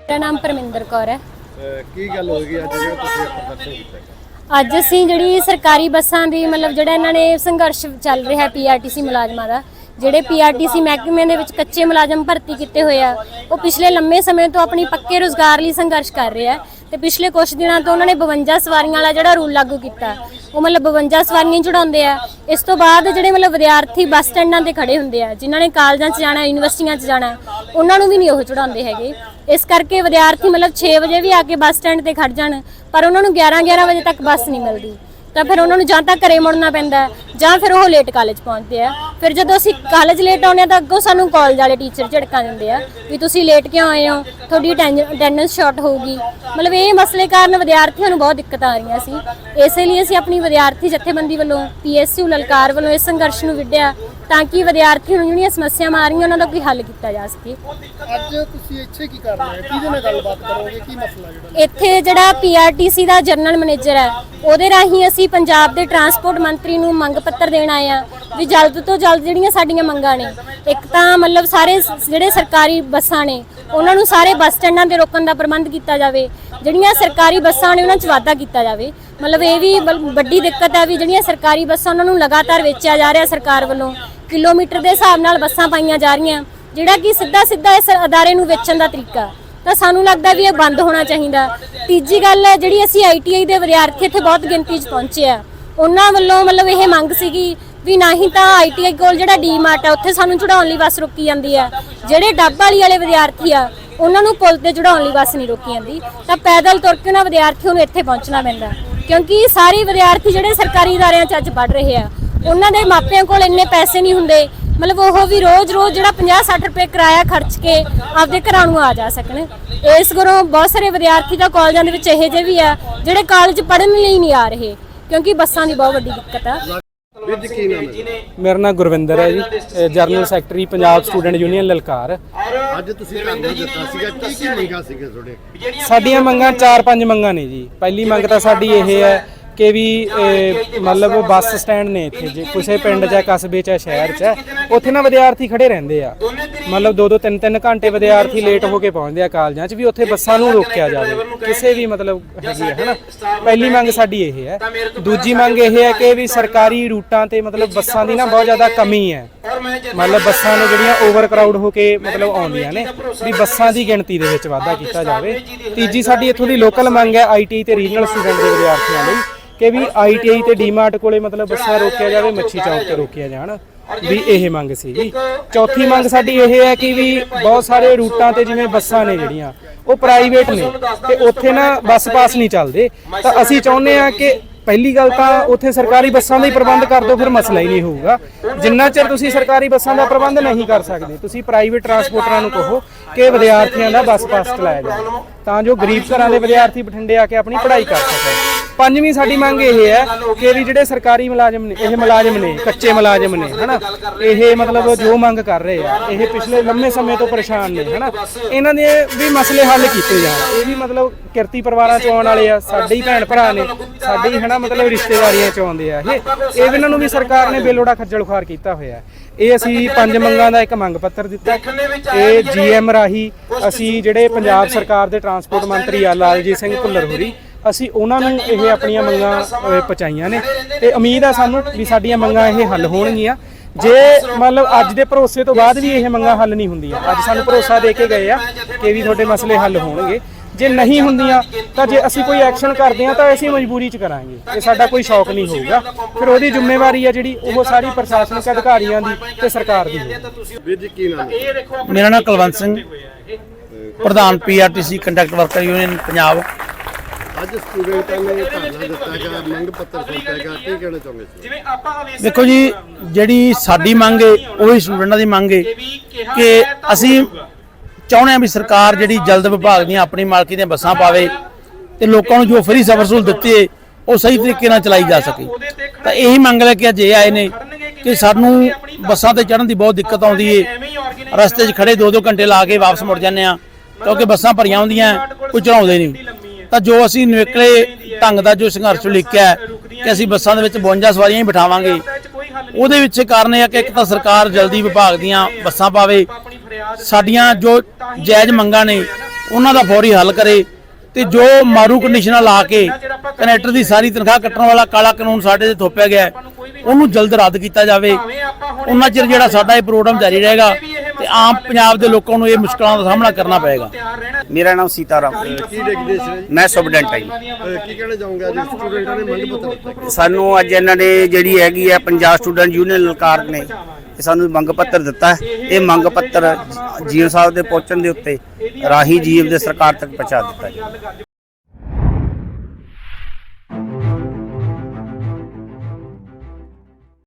ਮੇਰਾ ਨਾਮ ਪਰਮਿੰਦਰ ਕੌਰ ਹੈ ਅਹ ਕੀ ਗੱਲ ਹੋ ਗਈ ਅੱਜ ਜਿਹੜਾ ਤੁਸੀਂ ਇਹ ਪ੍ਰਦਰਸ਼ਨ ਕੀਤਾ ਹੈ? ਅੱਜ ਅਸੀਂ ਜਿਹੜੀ ਸਰਕਾਰੀ ਬੱਸਾਂ ਦੀ ਮਤਲਬ ਜਿਹੜਾ ਇਹਨਾਂ ਨੇ ਸੰਘਰਸ਼ ਚੱਲ ਰਿਹਾ ਪੀਆਰਟੀਸੀ ਮੁਲਾਜ਼ਮਾਂ ਦਾ ਜਿਹੜੇ ਪੀਆਰਟੀਸੀ ਮਹਿਕਮੇ ਦੇ ਵਿੱਚ ਕੱਚੇ ਮੁਲਾਜ਼ਮ ਭਰਤੀ ਕੀਤੇ ਹੋਏ ਆ, ਉਹ ਪਿਛਲੇ ਲੰਮੇ ਸਮੇਂ ਤੋਂ ਆਪਣੀ ਪੱਕੇ ਰੋਜ਼ਗਾਰ ਲਈ ਸੰਘਰਸ਼ ਕਰ ਰਹੇ ਆ ਤੇ ਪਿਛਲੇ ਕੁਝ ਦਿਨਾਂ ਤੋਂ ਉਹਨਾਂ ਨੇ 52 ਸਵਾਰੀਆਂ ਵਾਲਾ ਜਿਹੜਾ ਰੂਲ ਲਾਗੂ ਕੀਤਾ, ਉਹ ਮਤਲਬ 52 ਸਵਾਰੀਆਂ ਹੀ ਚੜਾਉਂਦੇ ਆ। ਇਸ ਤੋਂ ਬਾਅਦ ਜਿਹੜੇ ਮਤਲਬ ਵਿਦਿਆਰਥੀ ਬੱਸ ਸਟੈਂਡਾਂ ਤੇ ਖੜੇ ਹੁੰਦੇ ਆ, ਜਿਨ੍ਹਾਂ ਨੇ ਕਾਲਜਾਂ 'ਚ ਜਾਣਾ, ਯੂਨੀਵਰਸਿਟੀਆਂ 'ਚ ਜਾਣਾ, ਉਹਨਾਂ ਨੂੰ ਵੀ ਨਹੀਂ ਉਹ ਚੜਾਉਂਦੇ ਹੈਗੇ। ਇਸ ਕਰਕੇ ਵਿਦਿਆਰਥੀ ਮਤਲਬ 6 ਵਜੇ ਵੀ ਆ ਕੇ ਬੱਸ ਸਟੈਂਡ ਤੇ ਖੜ ਜਾਣ, ਪਰ ਉਹਨਾਂ ਨੂੰ 11 11 ਵਜੇ ਤੱਕ ਬੱਸ ਨਹੀਂ ਮਿਲਦੀ। ਤਾਂ ਫਿਰ ਉਹਨਾਂ ਨੂੰ ਜਾਂ ਤਾਂ ਘਰੇ ਮੁੜਨਾ ਪੈਂਦਾ ਜਾਂ ਫਿਰ ਉਹ ਲੇਟ ਕਾਲਜ ਪਹੁੰਚਦੇ ਆ। ਫਿਰ ਜਦੋਂ ਅਸੀਂ ਕਾਲਜ ਲੇਟ ਆਉਂਦੇ ਆ ਤਾਂ ਅੱਗੋਂ ਸਾਨੂੰ ਕਾਲਜ ਵਾਲੇ ਟੀਚਰ ਝੜਕਾ ਦਿੰਦੇ ਆ ਵੀ ਤੁਸੀਂ ਲੇਟ ਕਿਉਂ ਆਏ ਹੋ? ਤੁਹਾਡੀ ਅਟੈਂਡੈਂਸ ਸ਼ਾਰਟ ਹੋਊਗੀ। ਮਤਲਬ ਇਹ ਮਸਲੇ ਕਾਰਨ ਵਿਦਿਆਰਥੀਆਂ ਨੂੰ ਬਹੁਤ ਦਿੱਕਤ ਆ ਰਹੀਆਂ ਸੀ। ਇਸੇ ਲਈ ਅਸੀਂ ਆਪਣੀ ਵਿਦਿਆਰਥੀ ਜਥੇਬੰਦੀ ਵੱਲੋਂ ਪੀਐਸਯੂ ਲਲਕਾਰ ਵੱਲੋਂ ਇਸ ਸੰਘਰਸ਼ ਨੂੰ ਵਿੱਢਿਆ। ਤਾਂ ਕਿ ਵਿਦਿਆਰਥੀਆਂ ਨੂੰ ਜਿਹੜੀਆਂ ਸਮੱਸਿਆਵਾਂ ਆ ਰਹੀਆਂ ਉਹਨਾਂ ਦਾ ਕੋਈ ਹੱਲ ਕੀਤਾ ਜਾ ਸਕੇ। ਅੱਜ ਤੁਸੀਂ ਇੱਥੇ ਕੀ ਕਰ ਰਹੇ ਹੋ? ਕਿਹਦੇ ਨਾਲ ਗੱਲਬਾਤ ਕਰੋਗੇ? ਕੀ ਮਸਲਾ ਜਿਹੜਾ? ਇੱਥੇ ਜਿਹੜਾ ਪੀਆਰਟੀਸੀ ਦਾ ਜਨਰਲ ਮੈਨੇਜਰ ਹੈ ਉਹਦੇ ਰਾਹੀਂ ਅਸੀਂ ਪੰਜਾਬ ਦੇ ਟਰਾਂਸਪੋਰਟ ਮੰਤਰੀ ਨੂੰ ਮੰਗ ਪੱਤਰ ਦੇਣ ਆਏ ਆ ਵੀ ਜਲਦ ਤੋਂ ਜਲਦ ਜਿਹੜੀਆਂ ਸਾਡੀਆਂ ਮੰਗਾਂ ਨੇ। ਇੱਕ ਤਾਂ ਮਤਲਬ ਸਾਰੇ ਸ- ਜਿਹੜੇ ਸਰਕਾਰੀ ਬੱਸਾਂ ਨੇ, ਉਹਨਾਂ ਨੂੰ ਸਾਰੇ ਬੱਸ ਸਟੈਂਡਾਂ ਤੇ ਰੋਕਣ ਦਾ ਪ੍ਰਬੰਧ ਕੀਤਾ ਜਾਵੇ। ਜਿਹੜੀਆਂ ਸਰਕਾਰੀ ਬੱਸਾਂ ਨੇ, ਉਹਨਾਂ 'ਚ ਵਾਧਾ ਕੀਤਾ ਜਾਵੇ। ਮਤਲਬ ਇਹ ਵੀ ਬਲ- ਵੱਡੀ ਦਿੱਕਤ ਹੈ ਵੀ ਜਿਹੜੀਆਂ ਸਰਕਾਰੀ ਬੱਸਾਂ, ਉਹਨਾਂ ਨੂੰ ਲਗਾਤਾਰ ਵੇਚਿਆ ਜਾ ਰਿਹਾ ਸਰਕਾਰ ਵੱਲੋਂ। ਕਿਲੋਮੀਟਰ ਦੇ ਹਿਸਾਬ ਨਾਲ ਬੱਸਾਂ ਪਾਈਆਂ ਜਾ ਰਹੀਆਂ। ਜਿਹੜਾ ਕਿ ਸਿੱਧਾ ਸਿੱਧਾ ਇਸ ਅਦਾਰੇ ਨੂੰ ਵੇਚਣ ਦਾ ਤਰੀਕਾ। ਤਾਂ ਸਾਨੂੰ ਲੱਗਦਾ ਵੀ ਇਹ ਬੰਦ ਹੋਣਾ ਚਾਹੀਦਾ। ਤੀਜੀ ਗੱਲ ਹੈ ਜਿਹੜੀ ਅਸੀਂ ਆਈਟੀਆਈ ਦੇ ਵਿਦਿਆਰਥੀ ਇੱਥੇ ਬਹੁਤ ਗਿਣਤੀ 'ਚ ਪਹੁੰਚੇ ਆ। ਉਹਨਾਂ ਵੱਲੋਂ ਮਤਲਬ ਇਹ ਮੰਗ ਸੀਗੀ ਵੀ ਨਾ ਹੀ ਤਾਂ ਆਈਟੀਆਈ ਕੋਲ ਜਿਹੜਾ ਡੀਮਾਰਟ ਆ, ਉੱਥੇ ਸਾਨੂੰ ਚੜਾਉਣ ਲਈ ਬੱਸ ਰੋਕੀ ਜਾਂਦੀ ਆ। ਜਿਹੜੇ ਡੱਬ ਵਾਲੀ ਵਾਲੇ ਵਿਦਿਆਰਥੀ ਆ, ਉਹਨਾਂ ਨੂੰ ਪੁਲ ਤੇ ਚੜਾਉਣ ਲਈ ਬੱਸ ਨਹੀਂ ਰੋਕੀ ਜਾਂਦੀ। ਤਾਂ ਪੈਦਲ ਤੁਰ ਕੇ ਉਹਨਾਂ ਵਿਦਿਆਰਥੀਆਂ ਨੂੰ ਇੱਥੇ ਪਹੁੰਚਣਾ ਪੈਂਦਾ। ਕਿਉਂਕਿ ਸਾਰੇ ਵਿਦਿਆਰਥੀ ਜਿਹੜੇ ਸਰਕਾਰੀ ਅਦਾਰਿਆਂ 'ਚ ਅੱਜ ਪੜ੍ਹ ਰਹੇ ਆ, ਉਹਨਾਂ ਦੇ ਮਾਪਿਆਂ ਕੋਲ ਇੰਨੇ ਪੈਸੇ ਨਹੀਂ ਹੁੰਦੇ। ਮਤਲਬ ਉਹ ਵੀ ਰੋਜ਼-ਰੋਜ਼ ਜਿਹੜਾ 50-60 ਰੁਪਏ ਕਿਰਾਇਆ ਖਰਚ ਕੇ ਆਪਦੇ ਘਰਾਂ ਨੂੰ ਆ ਜਾ ਸਕਣ। ਇਸ ਗਰੋਂ ਬਹੁਤ ਸਾਰੇ ਵਿਦਿਆਰਥੀ ਤਾਂ ਕਾਲਜਾਂ ਦੇ ਵਿੱਚ ਇਹੋ ਜਿਹੇ ਵੀ ਆ, ਜਿਹੜੇ ਕਾਲਜ ਪੜ੍ਹਨ ਲਈ ਨਹੀਂ ਆ ਰਹੇ। ਕਿਉਂਕਿ ਬੱਸਾਂ ਦੀ ਬਹੁਤ ਵੱਡੀ ਦਿੱਕਤ ਆ। ਵੀਰ ਜੀ ਕੀ ਨਾਮ ਹੈ ਮੇਰਾ ਨਾਮ ਗੁਰਵਿੰਦਰ ਹੈ ji general secretary Punjab student union Lalkar. ਅੱਜ ਤੁਸੀਂ ਧਰਨਾ ਦਿੱਤਾ ਸੀਗਾ ਕੀ ਕੀ ਮੰਗਾਂ ਸੀਗੇ ਤੁਹਾਡੇ? ਸਾਡੀਆਂ ਮੰਗਾਂ ਚਾਰ ਪੰਜ ਮੰਗਾਂ ਨੇ ਜੀ। ਪਹਿਲੀ ਮੰਗ ਤਾਂ ਸਾਡੀ ਇਹ ਹੈ ਕਿ ਵੀ ਮਤਲਬ ਬੱਸ ਸਟੈਂਡ ਨੇ ਇੱਥੇ ਜੇ ਕਿਸੇ ਪਿੰਡ ਜਾਂ ਕਸਬੇ ਚ ਜਾਂ ਸ਼ਹਿਰ ਚ ਹੈ, ਉੱਥੇ ਨਾ ਵਿਦਿਆਰਥੀ ਖੜੇ ਰਹਿੰਦੇ ਆ। ਮਤਲਬ ਦੋ ਦੋ ਤਿੰਨ ਤਿੰਨ ਘੰਟੇ ਵਿਦਿਆਰਥੀ ਲੇਟ ਹੋ ਕੇ ਪਹੁੰਚਦੇ ਆ ਕਾਲਜਾਂ ਚ ਵੀ ਉੱਥੇ ਬੱਸਾਂ ਨੂੰ ਰੋਕਿਆ ਜਾਵੇ। ਕਿਸੇ ਵੀ ਮਤਲਬ ਹੈਗੀ ਹੈ ਹਨਾ? ਪਹਿਲੀ ਮੰਗ ਸਾਡੀ ਇਹ ਹੈ। ਦੂਜੀ ਮੰਗ ਇਹ ਹੈ ਕਿ ਵੀ ਸਰਕਾਰੀ ਰੂਟਾਂ ਤੇ ਮਤਲਬ ਬੱਸਾਂ ਦੀ ਨਾ ਬਹੁਤ ਜ਼ਿਆਦਾ ਕਮੀ ਹੈ। ਮਤਲਬ ਬੱਸਾਂ ਨੇ ਜਿਹੜੀਆਂ ਓਵਰ ਕਰਾਊਡ ਹੋ ਕੇ ਮਤਲਬ ਆਉਂਦੀਆਂ ਨੇ ਵੀ ਬੱਸਾਂ ਦੀ ਗਿਣਤੀ ਦੇ ਵਿੱਚ ਵਾਧਾ ਕੀਤਾ ਜਾਵੇ। ਤੀਜੀ ਸਾਡੀ ਇੱਥੋਂ ਦੀ ਲੋਕਲ ਮੰਗ ਹੈ ਆਈਟੀ ਤੇ ਰੀਜਨਲ ਸਟੂਡੈਂਟ ਦੇ ਵਿਦਿਆਰਥੀਆਂ ਲਈ ਕਿ ਵੀ ਆਈਟੀਆਈ ਤੇ ਡੀਮਾਰਟ ਕੋਲੇ ਮਤਲਬ ਬੱਸਾਂ ਰੋਕਿਆ ਜਾਵੇ ਮੱਛੀ ਚੌਕ ਤੇ ਰੋਕਿਆ ਜਾਣ ਵੀ ਇਹ ਮੰਗ ਸੀ ਜੀ ਚੌਥੀ ਮੰਗ ਸਾਡੀ ਇਹ ਹੈ ਕਿ ਵੀ ਬਹੁਤ ਸਾਰੇ ਰੂਟਾਂ ਤੇ ਜਿਵੇਂ ਬੱਸਾਂ ਨੇ ਜਿਹੜੀਆਂ ਉਹ ਪ੍ਰਾਈਵੇਟ ਨੇ ਤੇ ਉੱਥੇ ਨਾ ਬੱਸ ਪਾਸ ਨਹੀਂ ਚੱਲਦੇ। ਤਾਂ ਅਸੀਂ ਚਾਹੁੰਦੇ ਆ ਕਿ ਪਹਿਲੀ ਗੱਲ ਤਾਂ ਉੱਥੇ ਸਰਕਾਰੀ ਬੱਸਾਂ ਦਾ ਹੀ ਪ੍ਰਬੰਧ ਕਰ ਦਿਓ ਫਿਰ ਮਸਲਾ ਹੀ ਨਹੀਂ ਹੋਊਗਾ। ਜਿੰਨਾ ਚਿਰ ਤੁਸੀਂ ਸਰਕਾਰੀ ਬੱਸਾਂ ਦਾ ਪ੍ਰਬੰਧ ਨਹੀਂ ਕਰ ਸਕਦੇ ਤੁਸੀਂ ਪ੍ਰਾਈਵੇਟ ਟਰਾਂਸਪੋਰਟਰਾਂ ਨੂੰ ਕਹੋ ਕਿ ਵਿਦਿਆਰਥੀਆਂ ਦਾ ਬੱਸ ਪਾਸ ਚਲਾਇਆ ਜਾਵੇ। ਤਾਂ ਜੋ ਗਰੀਬ ਘਰਾਂ ਦੇ ਵਿਦਿਆਰਥੀ ਬਠਿੰਡੇ ਆ ਕੇ ਆਪਣੀ ਪੜ੍ਹਾਈ ਕਰ ਸਕਣ। ਪੰਜਵੀਂ ਸਾਡੀ ਮੰਗ ਇਹ ਹੈ ਕਿ ਵੀ ਜਿਹੜੇ ਸਰਕਾਰੀ ਮੁਲਾਜ਼ਮ ਨੇ ਇਹ ਮੁਲਾਜ਼ਮ ਨੇ ਕੱਚੇ ਮੁਲਾਜ਼ਮ ਨੇ ਹਨਾ? ਇਹ ਮਤਲਬ ਜੋ ਮੰਗ ਕਰ ਰਹੇ ਆ ਇਹ ਪਿਛਲੇ ਲੰਮੇ ਸਮੇਂ ਤੋਂ ਪਰੇਸ਼ਾਨ ਨੇ ਹਨਾ? ਇਹਨਾਂ ਦੇ ਵੀ ਮਸਲੇ ਹੱਲ ਕੀਤੇ ਜਾਣ। ਇਹ ਵੀ ਮਤਲਬ ਕਿਰਤੀ ਪਰਿਵਾਰਾਂ ਚ ਆਉਣ ਵਾਲੇ ਆ ਸਾਡੇ ਹੀ ਭੈਣ ਭਰਾ ਨੇ ਸਾਡੇ ਹੀ ਹਨਾ ਮਤਲਬ ਰਿਸ਼ਤੇਦਾਰੀਆਂ ਚ ਆਉਂਦੇ ਆ ਇਹ। ਇਹਨਾਂ ਨੂੰ ਵੀ ਸਰਕਾਰ ਨੇ ਬੇਲੋੜਾ ਖੱਜਲ ਖੁਆਰ ਕੀਤਾ ਹੋਇਆ। ਇਹ ਅਸੀਂ ਪੰਜ ਮੰਗਾਂ ਦਾ ਇੱਕ ਮੰਗ ਪੱਤਰ ਦਿੱਤਾ। ਇਹ ਜੀਐਮ ਰਾਹੀਂ ਅਸੀਂ ਜਿਹੜੇ ਪੰਜਾਬ ਸਰਕਾਰ ਦੇ ਟਰਾਂਸਪੋਰਟ ਮੰਤਰੀ ਆ ਲਾਲਜੀਤ ਸਿੰਘ ਭੁੱਲਰ ਹੋਰੀ ਅਸੀਂ ਉਹਨਾਂ ਨੂੰ ਇਹ ਆਪਣੀਆਂ ਮੰਗਾਂ ਪਹੁੰਚਾਈਆਂ ਨੇ। ਤੇ ਉਮੀਦ ਆ ਸਾਨੂੰ ਵੀ ਸਾਡੀਆਂ ਮੰਗਾਂ ਇਹ ਹੱਲ ਹੋਣਗੀਆਂ। ਜੇ ਮਤਲਬ ਅੱਜ ਦੇ ਭਰੋਸੇ ਤੋਂ ਬਾਅਦ ਵੀ ਇਹ ਮੰਗਾਂ ਹੱਲ ਨਹੀਂ ਹੁੰਦੀਆਂ। ਅੱਜ ਸਾਨੂੰ ਭਰੋਸਾ ਦੇ ਕੇ ਗਏ ਆ ਕਿ ਵੀ ਤੁਹਾਡੇ ਮਸਲੇ ਹੱਲ ਹੋਣਗੇ। ਜੇ ਨਹੀਂ ਹੁੰਦੀਆਂ ਤਾਂ ਜੇ ਅਸੀਂ ਕੋਈ ਐਕਸ਼ਨ ਕਰਦੇ ਆ ਤਾਂ ਅਸੀਂ ਮਜਬੂਰੀ 'ਚ ਕਰਾਂਗੇ। ਇਹ ਸਾਡਾ ਕੋਈ ਸ਼ੌਕ ਨਹੀਂ ਹੋਊਗਾ। ਫਿਰ ਉਹਦੀ ਜ਼ਿੰਮੇਵਾਰੀ ਹੈ ਜਿਹੜੀ ਉਹ ਸਾਰੀ ਪ੍ਰਸ਼ਾਸਨਿਕ ਅਧਿਕਾਰੀਆਂ ਦੀ ਤੇ ਸਰਕਾਰ ਦੀ ਵੀਰ ਜੀ ਕੀ ਨਾਮ ਮੇਰਾ ਨਾਮ ਕੁਲਵੰਤ ਸਿੰਘ ਪ੍ਰਧਾਨ PRTC conductor worker union Punjab ਅੱਜ ਸਟੂਡੈਂਟਾਂ ਨੇ ਧਰਨਾ ਦਿੱਤਾ ਹੈਗਾ ਮੰਗ ਪੱਤਰ ਸੌਂਪਿਆ ਹੈਗਾ ਕੀ ਕਹਿਣਾ ਚਾਹੁੰਦੇ ਸੀ ਦੇਖੋ ਜੀ ਜਿਹੜੀ ਸਾਡੀ ਮੰਗ ਹੈ ਉਹ ਹੀ ਸਟੂਡੈਂਟਾਂ ਦੀ ਮੰਗ ਹੈ ਕਿ ਅਸੀਂ ਚਾਹੁੰਦੇ ਹਾਂ ਵੀ ਸਰਕਾਰ ਜਿਹੜੀ ਜਲਦ ਵਿਭਾਗ ਦੀਆਂ ਆਪਣੀ ਮਾਲਕੀ ਦੀਆਂ ਬੱਸਾਂ ਪਾਵੇ ਤੇ ਲੋਕਾਂ ਨੂੰ ਜੋ ਫ੍ਰੀ ਸਫ਼ਰ ਸਹੂਲਤ ਦਿੱਤੀ ਹੈ ਉਹ ਸਹੀ ਤਰੀਕੇ ਨਾਲ ਚਲਾਈ ਜਾ ਸਕੇ। ਤਾਂ ਇਹੀ ਮੰਗ ਲੈ ਕੇ ਅੱਜ ਇਹ ਆਏ ਨੇ ਕਿ ਸਾਨੂੰ ਬੱਸਾਂ ਤੇ ਚੜ੍ਹਨ ਦੀ ਬਹੁਤ ਦਿੱਕਤ ਆਉਂਦੀ ਹੈ। ਰਸਤੇ 'ਚ ਖੜੇ 2-2 ਘੰਟੇ ਲਾ ਕੇ ਵਾਪਸ ਮੁੜ ਜਾਂਦੇ ਆ ਕਿਉਂਕਿ ਬੱਸਾਂ ਭਰੀਆਂ ਹੁੰਦੀਆਂ ਕੋਈ ਚੜਾਉਂਦੇ ਨਹੀਂ। ਤਾਂ ਜੋ ਅਸੀਂ ਨਿਵੇਕਲੇ ਢੰਗ ਦਾ ਜੋ ਸੰਘਰਸ਼ ਲਿਖਿਆ ਹੈ, ਕਿ ਅਸੀਂ ਬੱਸਾਂ ਦੇ ਵਿੱਚ 52 ਸਵਾਰੀਆਂ ਹੀ ਬਿਠਾਵਾਂਗੇ। ਉਹਦੇ ਵਿੱਚ ਕਾਰਨ ਇਹ ਹੈ ਕਿ ਇੱਕ ਤਾਂ ਸਰਕਾਰ ਜਲਦੀ ਵਿਭਾਗ ਦੀਆਂ ਬੱਸਾਂ ਪਾਵੇ ਸਾਡੀਆਂ ਜੋ ਜਾਇਜ਼ ਮੰਗਾਂ ਨੇ ਉਹਨਾਂ ਦਾ ਫੌਰੀ ਹੱਲ ਕਰੇ ਤੇ ਜੋ ਮਾਰੂ ਕੰਡੀਸ਼ਨਾਂ ਲਾ ਕੇ ਕਨੈਕਟਰ ਦੀ ਸਾਰੀ ਤਨਖਾਹ ਕੱਟਣ ਵਾਲਾ ਕਾਲਾ ਕਾਨੂੰਨ ਸਾਡੇ ਤੇ ਥੋਪਿਆ ਗਿਆ ਉਹਨੂੰ ਜਲਦ ਰੱਦ ਕੀਤਾ ਜਾਵੇ। ਉਹਨਾਂ ਚਿਰ ਜਿਹੜਾ ਸਾਡਾ ਇਹ ਪ੍ਰੋਗਰਾਮ ਜਾਰੀ ਰਹੇਗਾ ਆਮ ਪੰਜਾਬ ਦੇ ਲੋਕਾਂ ਨੂੰ ਇਹ ਮੁਸ਼ਕਲਾਂ ਦਾ ਸਾਹਮਣਾ ਕਰਨਾ ਪਏਗਾ। ਮੇਰਾ ਨਾਮ ਸੀਤਾਰਾਮ। ਕੀ? ਮੈਂ ਸੁਪਰਡੈਂਟ ਹਾਂ ਜੀ। ਅਹ ਕੀ ਕਹਿਣਾ ਚਾਹੋਗੇ ਅੱਜ ਸਟੂਡੈਂਟਾਂ ਨੇ ਮੰਗ ਪੱਤਰ ਦਿੱਤਾ? ਸਾਨੂੰ ਅੱਜ ਇਹਨਾਂ ਨੇ ਜਿਹੜੀ ਹੈਗੀ ਹੈ ਪੰਜਾਬ ਸਟੂਡੈਂਟ ਯੂਨੀਅਨ ਲਲਕਾਰ ਨੇ ਇਹ ਸਾਨੂੰ ਮੰਗ ਪੱਤਰ ਦਿੱਤਾ ਹੈ। ਇਹ ਮੰਗ ਪੱਤਰ ਜੀਓ ਸਾਹਿਬ ਦੇ ਪਹੁੰਚਣ ਦੇ ਉੱਤੇ ਰਾਹੀ ਜੀਵ ਦੇ ਸਰਕਾਰ ਤੱਕ ਪਹੁੰਚਾ ਦਿੱਤਾ ਜੀ